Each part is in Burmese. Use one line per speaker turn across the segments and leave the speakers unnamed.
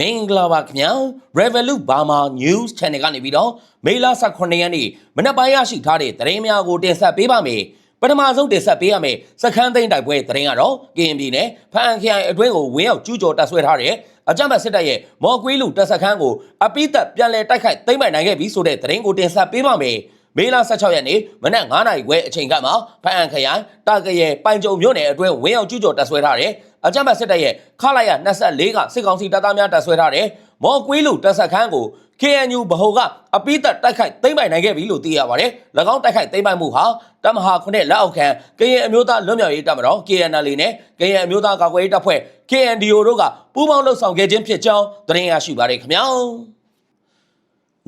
မင်္ဂလာပါခင်ဗျာ Revolut Burma News Channel ကနေပြီးတော့မေလ18ရက်နေ့မနက်ပိုင်းရရှိထားတဲ့သတင်းများကိုတင်ဆက်ပေးပါမယ်ပထမဆုံးတင်ဆက်ပေးရမယ့်စခန်းသိမ်းတိုက်ပွဲသတင်းကတော့ကရင်ပြည်နယ်ဖန်ခရိုင်အတွင်းကိုဝင်းရောက်ကျူးကျော်တပ်ဆွဲထားတဲ့အကြမ်းဖက်စစ်တပ်ရဲ့မော်ကွေးလူတပ်စခန်းကိုအပိသက်ပြန်လည်တိုက်ခိုက်သိမ်းပိုက်နိုင်ခဲ့ပြီဆိုတဲ့သတင်းကိုတင်ဆက်ပေးပါမယ်မေလ16ရက်နေ့မနက်9:00နာရီခွဲအချိန်ကမှဖန်ခရိုင်တာကရဲပိုင်ကြုံမြို့နယ်အတွင်းဝင်းရောက်ကျူးကျော်တပ်ဆွဲထားတဲ့ အကြမ်းဖက်စစ်တပ်ရဲ့ခလာရ24ကစစ်ကောင်စီတပ်သားများတပ်ဆွဲထားတဲ့မော်ကွေးလူတပ်စခန်းကို KNU ဗဟိုကအပိသက်တိုက်ခိုက်သိမ်းပိုက်နိုင်ခဲ့ပြီလို့သိရပါတယ်။၎င်းတိုက်ခိုက်သိမ်းပိုက်မှုဟာတမဟာခုနှစ်လက်အောက်ခံကရင်အမျိုးသားလွတ်မြောက်ရေးတပ်မတော် KNL နဲ့ကရင်အမျိုးသားကာကွယ်ရေးတပ်ဖွဲ့ KNDO တို့ကပူးပေါင်းလှုပ်ဆောင်ခဲ့ခြင်းဖြစ်ကြောင်းသတင်းရရှိပါရခင်ဗျာ။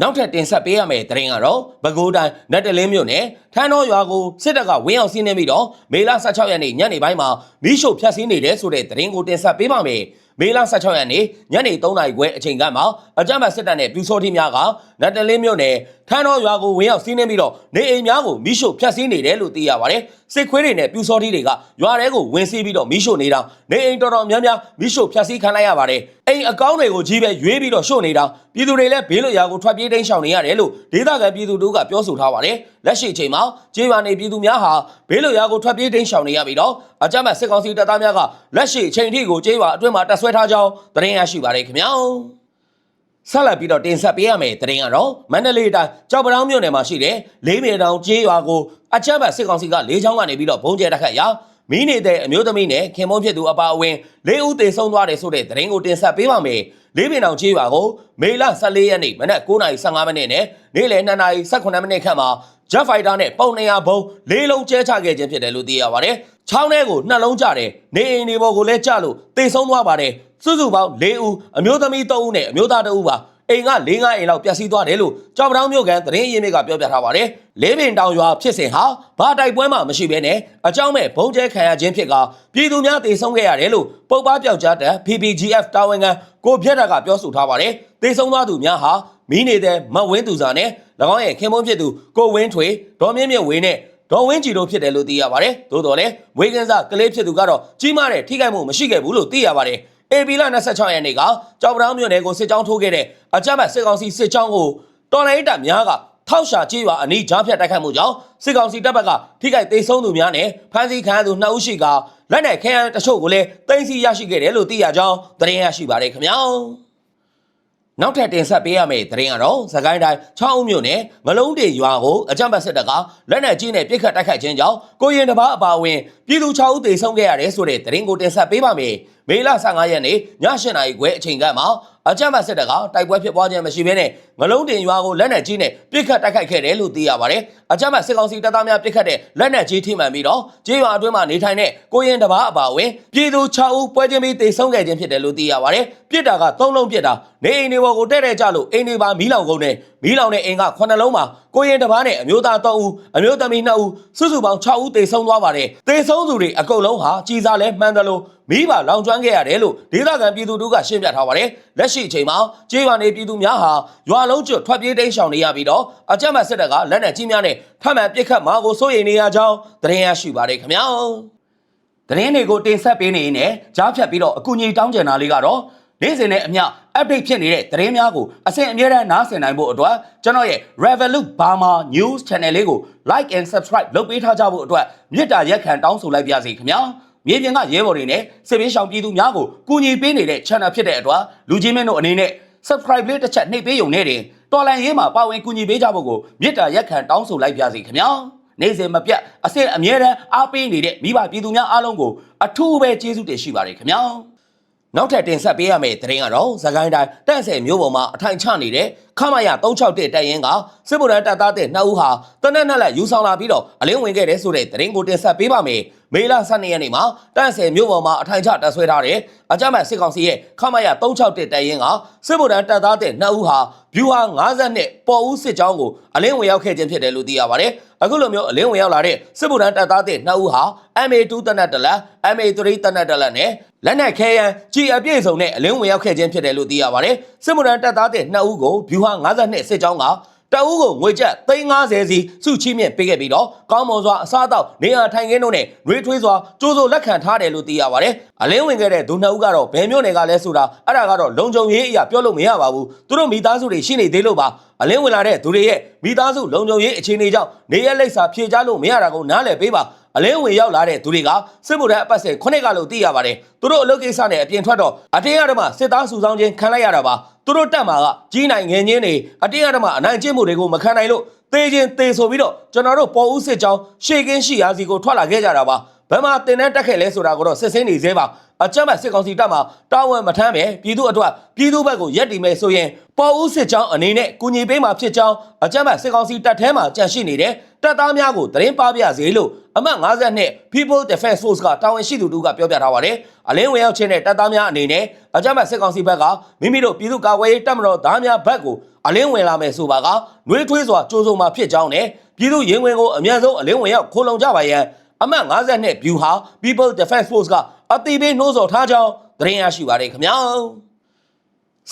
နောက်ထပ်တင်ဆက်ပေးရမယ့်သတင်းကတော့ပဲခူးတိုင်းနတ်တလင်းမြို့နယ်ထန်းတော်ရွာကိုစစ်တပ်ကဝင်းအောင်စီးနှင်းပြီးတော့မေလ16ရက်နေ့ညနေပိုင်းမှာမီးရှို့ဖျက်ဆီးနေတယ်ဆိုတဲ့သတင်းကိုတင်ဆက်ပေးပါမယ်။မေလ16ရက်နေ့ညနေ3နာရီခွဲအချိန်ကမှအကြမ်းဖက်စစ်တပ်နဲ့ပြူစောတိများကနတ်တလင်းမြို့နယ်ထန်းတော်ရွာကိုဝင်းအောင်စီးနှင်းပြီးတော့နေအိမ်များကိုမီးရှို့ဖျက်ဆီးနေတယ်လို့သိရပါတယ်။စစ်ခွေးတွေနဲ့ပြူစောတိတွေကရွာထဲကိုဝင်စီးပြီးတော့မီးရှို့နေတာနေအိမ်တော်တော်များများမီးရှို့ဖျက်ဆီးခံလိုက်ရပါတယ်။ အိမ်အကောင့်တွေကိုကြီးပဲရွေးပြီးတော့ရှို့နေတာပြည်သူတွေလည်းဘေးလွတ်ရာကိုထွက်ပြေးတိမ်းရှောင်နေရတယ်လို့ဒေသခံပြည်သူတို့ကပြောဆိုထားပါတယ်။လက်ရှိအချိန်မှာကျေးရွာနေပြည်သူများဟာဘေးလွတ်ရာကိုထွက်ပြေးတိမ်းရှောင်နေရပြီးတော့အကြမ်းဖက်စစ်ကောင်စီတပ်သားများကလက်ရှိအချိန်ထိကိုကျေးရွာအတွင်းမှာတပ်ဆွဲထားကြောင်းသတင်းရရှိပါတယ်ခင်ဗျာ။ဆက်လက်ပြီးတော့တင်ဆက်ပေးရမယ့်သတင်းကတော့မန္တလေးတိုင်းကြောက်ပတောင်းမြို့နယ်မှာရှိတဲ့လေးမြေတောင်ကျေးရွာကိုအချမ်းဘတ်စစ်ကောင်စီကလေးချောင်းကနေပြီးတော့ဘုံကျဲတက်ခတ်ရာ မီးနေတဲ့အမျိုးသမီးနဲ့ခင်မုန်းဖြစ်သူအပါအဝင်လေးဦးသေဆုံးသွားတယ်ဆိုတဲ့သတင်းကိုတင်ဆက်ပေးပါမယ်။လေးမြေတောင်ကျေးရွာကိုမေလ14ရက်နေ့မနက်9:15မိနစ်နဲ့နေ့လယ်2:18မိနစ်ခန့်မှာ Jet Fighter နဲ့ပုံ200ဘုံလေးလုံးကျဲချခဲ့ခြင်းဖြစ်တယ်လို့သိရပါတယ်။ချောင်းထဲကိုနှလုံးကျတယ်။နေအိမ်တွေပေါ်ကိုလည်းကျလို့သေဆုံးသွားပါတယ်။စုစုပေါင်း၄ဦးအမျိုးသမီး3ဦးနဲ့အမျိုးသား2ဦးပါ။ အိမ်က၄၅အိမ်လောက်ပျက်စီးသွားတယ်လို့ကြောက်ပတောင်းမြို့ကန်သတင်းရင်းမြစ်ကပြောပြထားပါတယ်။လေးပင်တောင်ရွာဖြစ်စဉ်ဟာဘာတိုက်ပွဲမှမရှိဘဲနဲ့အကြောင်းမဲ့ဘုံကျဲခံရခြင်းဖြစ်ကပြည်သူများတေဆုံးခဲ့ရတယ်လို့ပုပ်ပားပြောက်ကြားတဲ့ PPGF တာဝန်ခံကိုပြက်တာကပြောဆိုထားပါတယ်။တေဆုံးသွားသူများဟာမီးနေတဲ့မတ်ဝင်းသူစာနဲ့၎င်းရဲ့ခင်မုန်းဖြစ်သူကိုဝင်းထွေဒေါ်မြင့်မြင့်ဝင်းနဲ့ဒေါ်ဝင်းကြည်တို့ဖြစ်တယ်လို့သိရပါတယ်။သို့တော်လည်းဝေကင်းစားကလေးဖြစ်သူကတော့ကြီးမားတဲ့ထိခိုက်မှုမရှိခဲ့ဘူးလို့သိရပါတယ်။ AB လ26ရက်နေ့ကကြောက်ပတောင်းမြို့နယ်ကိုစစ်ကြောင်းထိုးခဲ့တဲ့အကြမ်းဖက်စစ်ကောင်စီစစ်ကြောင်းကိုတော်လိုင်းတပ်များကထောက်ရှာကြေးရွာအနီးကြားဖြတ်တိုက်ခိုက်မှုကြောင့်စစ်ကောင်စီတပ်ဘက်ကထိခိုက်သေးဆုံးသူများနဲ့ဖမ်းဆီးခံရသူ2ဦးရှိကလက်နက်ခဲယမ်းတချို့ကိုလည်းတင်စီရရှိခဲ့တယ်လို့သိရကြောင်းသတင်းရရှိပါတယ်ခင်ဗျာ။နောက်ထပ်တင်ဆက်ပေးရမယ့်သတင်းကတော့သခိုင်းတိုင်း6ဦးမြို့နယ်ငလုံးတေရွာကိုအကြမ်းဖက်စစ်တပ်ကလက်နက်ကြီးနဲ့ပစ်ခတ်တိုက်ခိုက်ခြင်းကြောင့်ကိုရင်တစ်ပါးအပါအဝင်ပြည်သူ6ဦးသေဆုံးခဲ့ရတယ်ဆိုတဲ့သတင်းကိုတင်ဆက်ပေးပါမယ်။ မေလ15ရက်နေ့ည8:00နာရီခွဲအချိန်ကမှအကြမ်းဖက်စစ်တပ်ကတိုက်ပွဲဖြစ်ပွားခြင်းမရှိဘဲနဲ့ငလုံးတင်ရွာကိုလက်နက်ကြီးနဲ့ပစ်ခတ်တိုက်ခိုက်ခဲ့တယ်လို့သိရပါတယ်။အကြမ်းဖက်စစ်ကောင်စီတပ်သားများပစ်ခတ်တဲ့လက်နက်ကြီးထိမှန်ပြီးတော့ကျေးရွာအတွင်းမှာနေထိုင်တဲ့ကိုရင်တစ်ပါးအပါအဝင်ပြည်သူ6ဦးပွဲချင်းပြီးသေဆုံးခဲ့ခြင်းဖြစ်တယ်လို့သိရပါတယ်။ပစ်တာက3လုံးပစ်တာနေအိမ်တွေပေါ်ကိုတဲ့တဲ့ကြလို့အိမ်တွေပါမီးလောင်ကုန်တယ်မီးလောင်တဲ့အိမ်က9လုံးမှာကိုရင်တစ်ပါးနဲ့အမျိုးသား3ဦးအမျိုးသမီး2ဦးစုစုပေါင်း6ဦးသေဆုံးသွားပါတယ်။သေဆုံးသူတွေအကုန်လုံးဟာကြီးစားလဲမှန်တယ်လို့ မိဘလောင်ကျွမ်းခဲ့ရတယ်လို့ဒေသခံပြည်သူတို့ကရှင်းပြထားပါတယ်။လက်ရှိအချိန်မှာကျေးရွာနေပြည်သူများဟာရွာလုံးကျွတ်ထွက်ပြေးတိမ်းရှောင်နေရပြီးတော့အကြမ်းဖက်စစ်တပ်ကလက်နက်ကြီးများနဲ့ထပ်မံပစ်ခတ်မှာကိုစိုးရိမ်နေရကြောင်းသတင်းရရှိပါတယ်ခင်ဗျာ။သတင်းတွေကိုတင်ဆက်ပေးနေရင်လည်းကြားဖြတ်ပြီးတော့အကူအညီတောင်းကြတာလေးကတော့နေ့စဉ်နဲ့အမျှ update ဖြစ်နေတဲ့သတင်းများကိုအစဉ်အမြဲတမ်းနားဆင်နိုင်ဖို့အတွက်ကျွန်တော်ရဲ့ Revolut Burma News Channel လေးကို like and subscribe လုပ်ပေးထားကြဖို့အတွက်မြစ်တာရက်ခံတောင်းဆိုလိုက်ပါစီခင်ဗျာ မြေပြင်ကရဲဘော်တွေနဲ့စစ်ပေးရှောင်ပြည်သူများကိုကူညီပေးနေတဲ့ channel ဖြစ်တဲ့အတွက်လူကြီးမင်းတို့အနေနဲ့ subscribe လေးတစ်ချက်နှိပ်ပေးရုံနဲ့တင်တော်လန်ရေးမှာပါဝင်ကူညီပေးကြဖို့ကိုမြစ်တာရက်ခံတောင်းဆိုလိုက်ပါစီခင်ဗျာနေ့စဉ်မပြတ်အစစ်အမြဲတမ်းအားပေးနေတဲ့မိဘပြည်သူများအားလုံးကိုအထူးပဲကျေးဇူးတင်ရှိပါတယ်ခင်ဗျာ နောက်ထပ်တင်ဆက်ပေးရမယ့်သတင်းကတော့သခိုင်းတိုင်းတန့်ဆယ်မျိုးပေါ်မှာအထိုင်ချနေတဲ့ခမရ361တပ်ရင်းကစစ်ဗိုလ်တပ်သားတဲ့နှစ်ဦးဟာတနက်နက်လက်ယူဆောင်လာပြီးတော့အလင်းဝင်ခဲ့တဲ့ဆိုတဲ့သတင်းကိုတင်ဆက်ပေးပါမယ်။မေလ12ရက်နေ့မှာတန့်ဆယ်မျိုးပေါ်မှာအထိုင်ချတပ်ဆွဲထားတဲ့အကြမ်းဖက်စစ်ကောင်စီရဲ့ခမရ361တပ်ရင်းကစစ်ဗိုလ်တပ်သားတဲ့နှစ်ဦးဟာဗျူဟာ50နဲ့ပေါ်ဦးစစ်ကြောင်းကိုအလင်းဝင်ရောက်ခဲ့ခြင်းဖြစ်တယ်လို့သိရပါတယ်။အခုလိုမျိုးအလင်းဝင်ရောက်လာတဲ့စစ်ဗိုလ်တပ်သားတဲ့နှစ်ဦးဟာ MA2 တနက်တလက် MA3 တနက်တလက်နဲ့ လက်နက်ခဲယမ်းကြီးအပြည့်စုံနဲ့အလင်းဝင်ရောက်ခဲ့ခြင်းဖြစ်တယ်လို့သိရပါတယ်။စစ်မှုထမ်းတပ်သားတဲ့နှစ်ဦးကိုဗျူဟာ52စစ်ကြောင်းကတအူးကိုငွေကျပ်350စီစုချီးမြှင့်ပေးခဲ့ပြီးတော့ကောင်းမွန်စွာအစားအသောက်နေရာထိုင်ခင်းတို့နဲ့နှွေးထွေးစွာကြိုးစိုးလက်ခံထားတယ်လို့သိရပါတယ်အလင်းဝင်ခဲ့တဲ့ဒုနှစ်ဦးကတော့ဘယ်မျိုးနယ်ကလဲဆိုတာအဲ့ဒါကတော့လုံခြုံရေးအရာပြောလို့မရပါဘူးသူတို့မိသားစုတွေရှိနေသေးလို့ပါအလင်းဝင်လာတဲ့သူတွေရဲ့မိသားစုလုံခြုံရေးအခြေအနေကြောင့်နေရလိပ်စာဖြေချလို့မရတာကိုနားလည်ပေးပါ အလင်းဝင်ရောက်လာတဲ့သူတွေကစစ်မှုထမ်းအပတ်စဉ်ခုနှစ်ကလို့သိရပါတယ်သူတို့အလုပ်ကိစ္စနဲ့အပြင်ထွက်တော့အတင်းအဓမ္မစစ်သားစုဆောင်းခြင်းခံလိုက်ရတာပါသူတို့တက်မှာကကြီးနိုင်ငယ်ချင်းတွေအတင်းအဓမ္မအနိုင်ကျင့်မှုတွေကိုမခံနိုင်လို့သေခြင်းသေဆိုပြီးတော့ကျွန်တော်တို့ပေါ်ဦးစစ်ကြောင်းရှေ့ကင်းရှိရာစီကိုထွက်လာခဲ့ကြတာပါ ဘယ်မှာတင်တဲ့တက်ခဲ့လဲဆိုတာကိုတော့စစ်စင်းနေသေးပါအကြမ်းဖက်စစ်ကောင်စီတပ်မှာတာဝန်မထမ်းပဲပြည်သူအတွက်ပြည်သူဘက်ကိုရက်တီမယ်ဆိုရင်ပေါ်ဦးစစ်ကြောင်းအနေနဲ့ကုညီပေးမှာဖြစ်ကြောင်းအကြမ်းဖက်စစ်ကောင်စီတပ်ထဲမှာကြန့်ရှိနေတဲ့တပ်သားများကိုသတင်းပါပြစေလို့အမှတ်52 People Defense Force ကတာဝန်ရှိသူတို့ကပြောပြထားပါတယ်အလင်းဝင်ရောက်ခြင်းနဲ့တပ်သားများအနေနဲ့အကြမ်းဖက်စစ်ကောင်စီဘက်ကမိမိတို့ပြည်သူ့ကာကွယ်ရေးတပ်မတော်သားများဘက်ကိုအလင်းဝင်လာမယ်ဆိုပါကနှွေးထွေးစွာကြိုးစုံမှာဖြစ်ကြောင်းနဲ့ပြည်သူရင်ဝင်ကိုအမြန်ဆုံးအလင်းဝင်ရောက်ခိုးလုံကြပါရန် အမှတ်52 View ဟာ People Defense Force ကအတိပေးနှိုးဆော်ထားကြောင်းသတင်းရရှိပါတယ်ခင်ဗျာ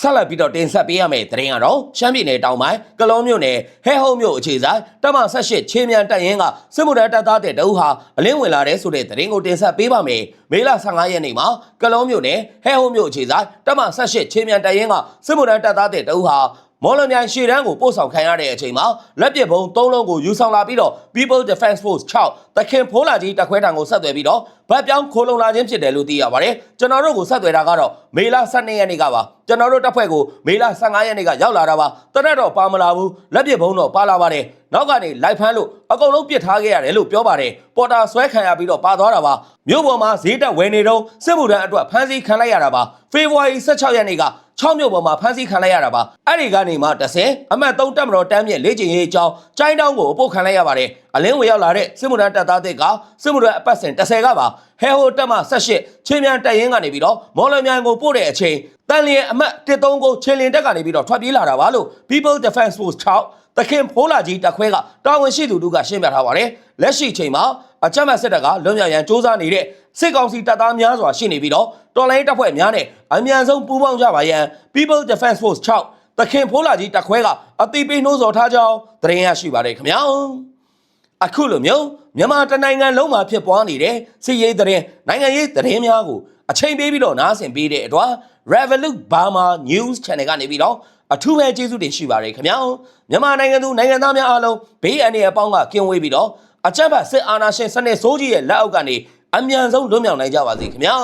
ဆက်လက်ပြီးတော့တင်ဆက်ပေးရမယ့်သတင်းကတော့ရှမ်းပြည်နယ်တောင်ပိုင်းကလောမြို့နယ်ဟဲဟုံးမြို့အခြေဆိုင်တပ်မ18ချင်းမြန်တပ်ရင်းကစစ်မှုထမ်းတပ်သားတဲ့တအုပ်ဟာအလင်းဝင်လာတဲ့ဆိုတဲ့သတင်းကိုတင်ဆက်ပေးပါမယ်မေလ15ရက်နေ့မှာကလောမြို့နယ်ဟဲဟုံးမြို့အခြေဆိုင်တပ်မ18ချင်းမြန်တပ်ရင်းကစစ်မှုထမ်းတပ်သားတဲ့တအုပ်ဟာ မော်လမြိုင်ရှေ့တန်းကိုပို့ဆောင်ခံရတဲ့အချိန်မှာလက်ပစ်ဘုံ၃လုံးကိုယူဆောင်လာပြီးတော့ People Defense Force 6တခင်ဖိုးလာကြီးတပ်ခွဲတံကိုဆက်သွယ်ပြီးတော့ဗတ်ပြောင်းခိုးလုံလာခြင်းဖြစ်တယ်လို့သိရပါတယ်ကျွန်တော်တို့ကိုဆက်သွယ်တာကတော့မေလ12ရက်နေ့ကပါကျွန်တော်တို့တပ်ဖွဲ့ကိုမေလ15ရက်နေ့ကရောက်လာတာပါတရက်တော့ပါမလာဘူးလက်ပစ်ဘုံတော့ပါလာပါတယ်နောက်ကနေလိုက်ဖမ်းလို့အကုန်လုံးပစ်ထားခဲ့ရတယ်လို့ပြောပါတယ်ပေါ်တာဆွဲခံရပြီးတော့ပါသွားတာပါမြို့ပေါ်မှာဈေးတက်ဝယ်နေတော့စစ်မှုထမ်းအတွက်ဖမ်းဆီးခံလိုက်ရတာပါဖေဖော်ဝါရီ16ရက်နေ့က 6မြို့ပေါ်မှာဖမ်းဆီးခံလိုက်ရတာပါအဲ့ဒီကနေမှ30အမှတ်3တက်မတော်တမ်းမြင့်လေ့ကျင့်ရေးအကြောင်းကျိုင်းတောင်းကိုအပုတ်ခံလိုက်ရပါတယ်အလင်းဝင်ရောက်လာတဲ့စစ်မှုထမ်းတပ်သားတွေကစစ်မှုထမ်းအပတ်စဉ်30ကပါဟဲဟိုတက်မှ18ချင်းမြန်တက်ရင်ကနေပြီးတော့မော်လမြိုင်ကိုပို့တဲ့အချိန်တန်လျင်အမှတ်139ကိုချင်းလင်တက်ကနေပြီးတော့ထွက်ပြေးလာတာပါလို့ People Defense Force 6 တခင်ဖိုးလာကြီးတက်ခွဲကတာဝန်ရှိသူတို့ကရှင်းပြထားပါတယ်လက်ရှိချိန်မှာအကြမ်းဖက်စစ်တပ်ကလွန်မြောက်ရန်စ조사နေတဲ့စစ်ကောင်စီတပ်သားများစွာရှိနေပြီးတော့တော်လိုင်းတပ်ဖွဲ့များနဲ့အမြန်ဆုံးပူးပေါင်းကြပါရန် People Defense Force 6တခင်ဖိုးလာကြီးတက်ခွဲကအတိပေးနှိုးဆော်ထားကြောင်းသတင်းရရှိပါတယ်ခင်ဗျာအခုလိုမျိုးမြန်မာတနိုင်ငံလုံးမှာဖြစ်ပွားနေတဲ့စစ်ရေးသတင်းနိုင်ငံရေးသတင်းများကိုအချိန်ပေးပြီးတော့နားဆင်ပေးတဲ့အတွက် Revolut Burma News Channel ကနေပြီးတော့ အထူးပဲကျေးဇူးတင်ရှိပါတယ်ခင်ဗျာမြန်မာနိုင်ငံသူနိုင်ငံသားများအားလုံးဘေးအန္တရာယ်ပေါင်းကကင်းဝေးပြီးတော့အကြမ်းဖက်စစ်အာဏာရှင်စနစ်ဆိုးကြီးရဲ့လက်အောက်ကနေအမြန်ဆုံးလွတ်မြောက်နိုင်ကြပါစေခင်ဗျာ